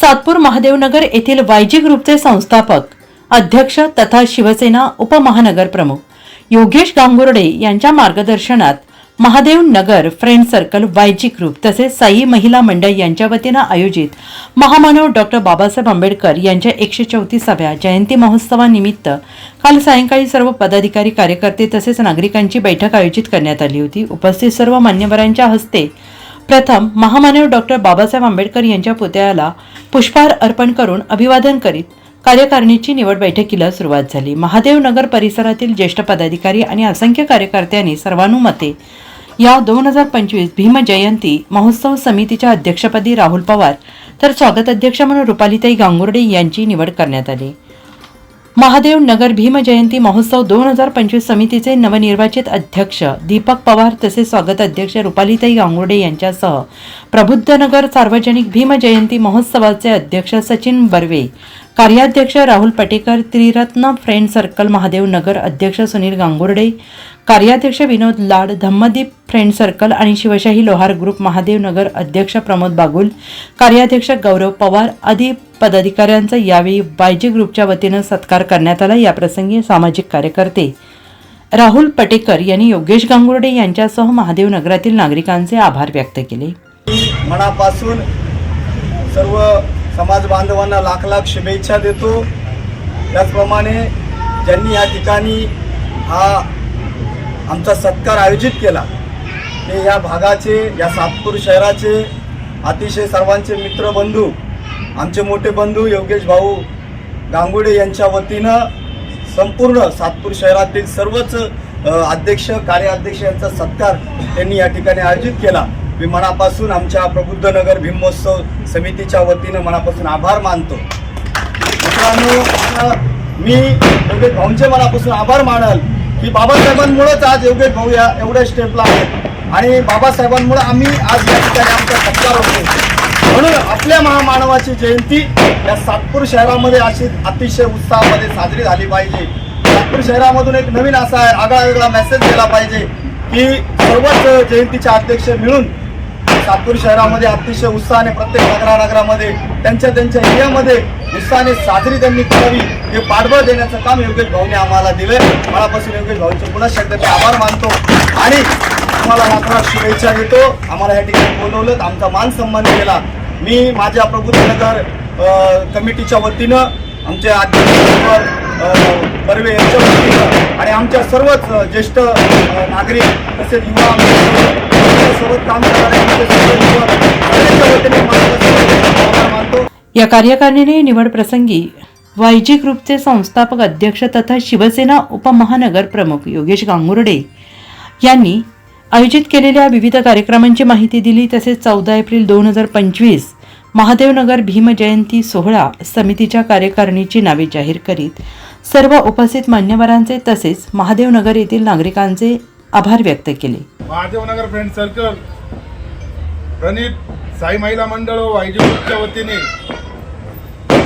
सातपूर महादेवनगर येथील वायजी ग्रुपचे संस्थापक अध्यक्ष तथा शिवसेना उपमहानगर प्रमुख योगेश गांगुर्डे यांच्या मार्गदर्शनात Mahadev Nagar friend circle YG group तसेच साई महिला मंडळ यांच्या वतीनं आयोजित महामानव डॉक्टर बाबासाहेब आंबेडकर यांच्या एकशे चौतीसाव्या जयंती महोत्सवानिमित्त काल सायंकाळी सर्व पदाधिकारी कार्यकर्ते तसेच नागरिकांची बैठक आयोजित करण्यात आली होती. उपस्थित सर्व मान्यवरांच्या हस्ते प्रथम महामानव डॉक्टर बाबासाहेब आंबेडकर यांच्या पुतळ्याला पुष्पहार अर्पण करून अभिवादन करीत कार्यकारिणीची निवड बैठकीला सुरुवात झाली. महादेव नगर परिसरातील ज्येष्ठ पदाधिकारी आणि असंख्य कार्यकर्त्यांनी सर्वानुमते या दोन हजार पंचवीस भीम जयंती महोत्सव समितीच्या अध्यक्षपदी राहुल पवार तर स्वागत अध्यक्ष म्हणून रुपालीताई गांगुर्डे यांची निवड करण्यात आली. महादेव नगर भीम जयंती महोत्सव दोन हजार पंचवीस समितीचे नवनिर्वाचित अध्यक्ष दीपक पवार तसेच स्वागत अध्यक्ष रुपालीताई गांगुर्डे यांच्यासह प्रबुद्धनगर सार्वजनिक भीम जयंती महोत्सवाचे अध्यक्ष सचिन बर्वे कार्याध्यक्ष राहुल पटेकर त्रिरत्न फ्रेंड सर्कल महादेव नगर अध्यक्ष सुनील गांगुर्डे कार्याध्यक्ष विनोद लाड धम्मदीप फ्रेंड सर्कल आणि शिवशाही लोहार ग्रुप महादेव नगर अध्यक्ष प्रमोद बागुल कार्याध्यक्ष गौरव पवार आदी पदाधिकाऱ्यांचा यावेळी बायजी ग्रुपच्या वतीनं सत्कार करण्यात आला. याप्रसंगी सामाजिक कार्यकर्ते राहुल पटेकर यांनी योगेश गांगुर्डे यांच्यासह महादेव नगरातील नागरिकांचे आभार व्यक्त केले. मनापासून सर्व समाज बांधवांना लाख लाख शुभेच्छा देतो. त्याचप्रमाणे ज्यांनी या ठिकाणी हा आमचा सत्कार आयोजित केला ते या भागाचे या सातपूर शहराचे अतिशय सर्वांचे मित्रबंधू आमचे मोठे बंधू योगेश भाऊ गांगुडे यांच्या वतीनं संपूर्ण सातपूर शहरातील सर्वच अध्यक्ष कार्याध्यक्ष यांचा सत्कार त्यांनी या ठिकाणी आयोजित केला. मी मनापासून आमच्या प्रबुद्धनगर भीमोत्सव समितीच्या वतीनं मनापासून आभार मानतो. मित्रांनो मी योगेश भाऊंचे मनापासून आभार मानल की बाबासाहेबांमुळेच आज योगेश भाऊ या एवढ्या स्टेपला आहेत. आणि बाबासाहेबांमुळे आम्ही आज या ठिकाणी आमचा सत्कार होतो. म्हणून आपल्या महामानवाची जयंती या सातपूर शहरामध्ये अशी अतिशय उत्साहामध्ये साजरी झाली पाहिजे. सातपूर शहरामधून एक नवीन असा आगळा वेगळा मेसेज दिला पाहिजे की सर्वच जयंतीचे अध्यक्ष मिळून सातपूर शहरामध्ये अतिशय उत्साहाने प्रत्येक नगरानगरामध्ये त्यांच्या त्यांच्या एरियामध्ये उत्साहाने साजरी त्यांनी करावी हे पाठबळ देण्याचं काम योगेश भाऊने आम्हाला दिले मनापासून योगेश भाऊंचे पुन्हा शब्द आभार मानतो. आणि तुम्हाला लाख शुभेच्छा देतो. आम्हाला या ठिकाणी बोलवलं आमचा मान सन्मान केला. मी माझ्या प्रबुद्धनगर कमिटीच्या वतीनं आमचे अध्यक्ष बर्वे यांच्या वतीनं आणि आमच्या सर्वच ज्येष्ठ नागरिक तसेच युवा सोबत काम करणाऱ्या वतीने या कार्यकारिणी निवड प्रसंगी वायजी ग्रुपचे संस्थापक अध्यक्ष तथा शिवसेना उपमहानगर प्रमुख योगेश गांगुर्डे यांनी आयोजित केलेल्या विविध कार्यक्रमांची माहिती दिली. तसेच चौदा एप्रिल दोन हजार पंचवीस महादेवनगर भीम जयंती सोहळा समितीच्या कार्यकारिणीची नावे जाहीर करीत सर्व उपस्थित मान्यवरांचे तसेच महादेवनगर येथील नागरिकांचे आभार व्यक्त केले. महादेवनगर फ्रेंड सर्कल प्रणित साई महिला मंडळ व वायजी वतीने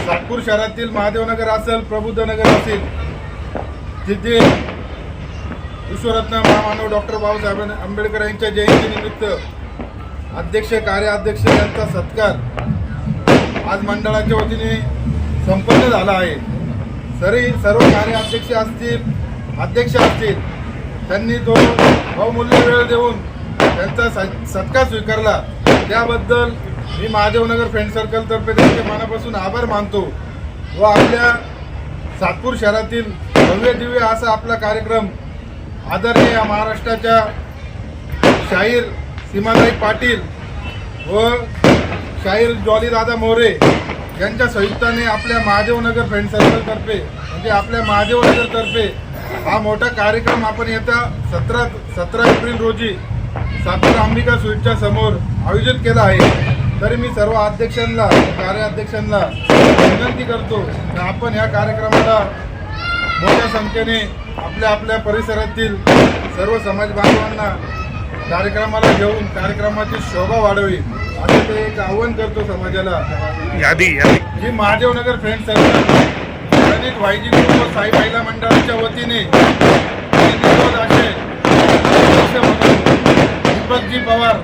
सातपूर शहरातील महादेवनगर असेल प्रबुद्धनगर असेल तिथे विश्वरत्न महामानव डॉक्टर बाबासाहेब आंबेडकर यांच्या जयंतीनिमित्त अध्यक्ष कार्याध्यक्ष यांचा सत्कार आज मंडळाच्या वतीने संपन्न झाला आहे. सरी सर्व कार्याध्यक्ष असतील अध्यक्ष असतील त्यांनी जो बहुमूल्य वेळ देऊन त्यांचा स- सत्कार स्वीकारला. त्याबद्दल मी महादेवनगर फ्रेंड सर्कलतर्फे त्यांचे मनापासून आभार मानतो व आपल्या सातपूर शहरातील भव्य दिव्य असा आपला कार्यक्रम आदरणीय या महाराष्ट्राच्या शाहीर सीमाताई पाटील व शाहीर ज्वालीदादा मोरे यांच्या संयुक्ताने आपल्या महादेवनगर फ्रेंड सर्कलतर्फे म्हणजे आपल्या महादेवनगरतर्फे हा मोठा कार्यक्रम आपण येत्या सतरा सतरा एप्रिल रोजी सातारा अंबिका स्वीटच्या समोर आयोजित केला आहे. तरी मी सर्व अध्यक्षांना कार्याध्यक्षांना विनंती करतो की आपण या कार्यक्रमाला मोठ्या संख्येने आपल्या आपल्या परिसरातील सर्व समाज बांधवांना कार्यक्रमाला घेऊन कार्यक्रमाची शोभा वाढवी. असं ते एक आव्हान करतो समाजाला. यादी यादी. जी Mahadevnagar friend circle. YG group Sai महिला मंडळाच्या वतीने दीपकजी पवार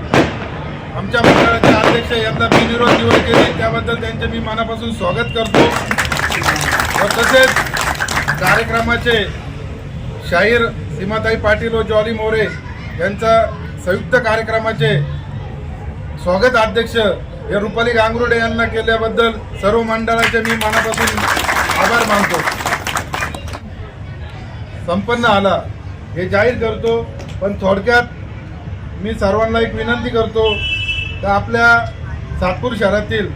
आमच्या मंडळाचे अध्यक्ष यांना बिनविरोध निवड केली त्याबद्दल त्यांचे मी मनापासून स्वागत करतो. व तसेच कार्यक्रमाचे शाहीर सीमाताई पाटील व जॉली मोरे यांचा संयुक्त कार्यक्रमाचे स्वागत अध्यक्ष हे रुपाली गांगरुडे यांना केल्याबद्दल सर्व मंडळाचे मी मनापासून आभार मानतो. संपन्न आला. हे जाहीर करतो पण थोडक्यात मी सर्वांना एक विनंती करतो तर आपल्या सातपूर शहरातील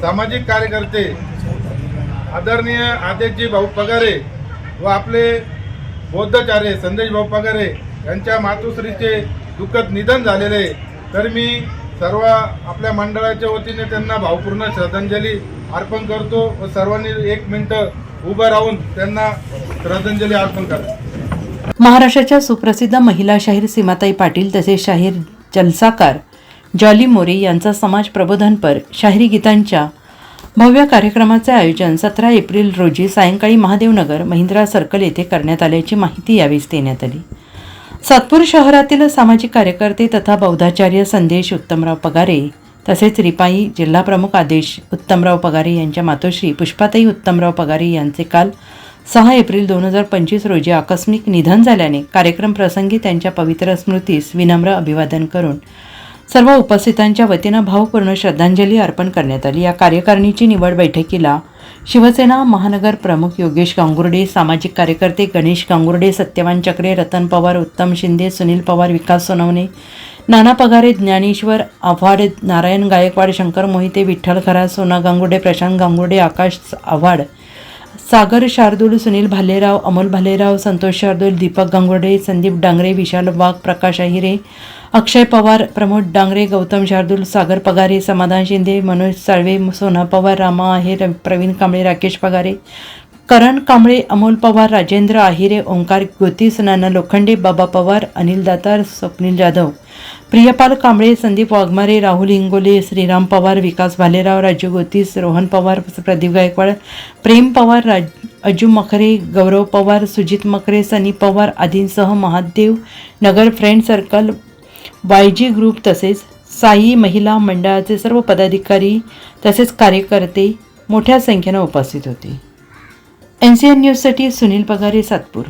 सामाजिक कार्यकर्ते आदरणीय आदेशजी भाऊ पगारे व आपले बौद्धाचार्य संदेश भाऊ पगारे यांच्या मातोश्रीचे दुःखद निधन झालेले तर मी सर्व आपल्या मंडळाच्या वतीने त्यांना भावपूर्ण श्रद्धांजली अर्पण करतो व सर्वांनी एक मिनटं उभं राहून त्यांना श्रद्धांजली अर्पण करा. महाराष्ट्राच्या सुप्रसिद्ध महिला शाहीर सीमाताई पाटील तसेच शाहीर जलसाकार जॉली मोरे यांचा समाज प्रबोधनपर शाहिरी गीतांच्या भव्य कार्यक्रमाचे आयोजन सतरा एप्रिल रोजी सायंकाळी महादेवनगर महिंद्रा सर्कल येथे करण्यात आल्याची माहिती यावेळी देण्यात आली. सातपूर शहरातील सामाजिक कार्यकर्ते तथा बौद्धाचार्य संदेश उत्तमराव पगारे तसेच रिपाई जिल्हाप्रमुख आदेश उत्तमराव पगारे यांच्या मातोश्री पुष्पाताई उत्तमराव पगारे यांचे काल सहा एप्रिल दोन हजार पंचवीस रोजी आकस्मिक निधन झाल्याने कार्यक्रम प्रसंगी त्यांच्या पवित्र स्मृतीस विनम्र अभिवादन करून सर्व उपस्थितांच्या वतीनं भावपूर्ण श्रद्धांजली अर्पण करण्यात आली. या कार्यकारिणीची निवड बैठकीला शिवसेना महानगर प्रमुख योगेश गांगुर्डे सामाजिक कार्यकर्ते गणेश गांगुर्डे सत्यवान चक्रे रतन पवार उत्तम शिंदे सुनील पवार विकास सोनवणे नाना पगारे ज्ञानेश्वर आव्हाड नारायण गायकवाड शंकर मोहिते विठ्ठल खरा सोना गांगुर्डे प्रशांत गांगुर्डे आकाश आव्हाड सागर शार्दूल सुनील भालेराव अमोल भालेराव संतोष शार्दूल दीपक गांगोडे संदीप डांगरे विशाल वाघ प्रकाश अहिरे अक्षय पवार प्रमोद डांगरे गौतम शार्दूल सागर पगारे समाधान शिंदे मनोज साळवे सोना पवार रामा आहेर प्रवीण कांबळे राकेश पगारे करण कांबळे अमोल पवार राजेंद्र आहिरे ओंकार गोतीस नाना लोखंडे बाबा पवार अनिल दातार स्वप्नील जाधव. प्रियपाल कांबळे संदीप वाघमारे राहुल इंगोले श्रीराम पवार विकास भालेराव राजू गोतीस रोहन पवार प्रदीप गायकवाड प्रेम पवार राज अजू मखरे गौरव पवार सुजित मखरे सनी पवार आदींसह Mahadev Nagar friend circle Y G group तसेच साई महिला मंडळाचे सर्व पदाधिकारी तसेच कार्यकर्ते मोठ्या संख्येनं उपस्थित होते. एन सी एन न्यूजसाठी सुनील पगारे सातपूर.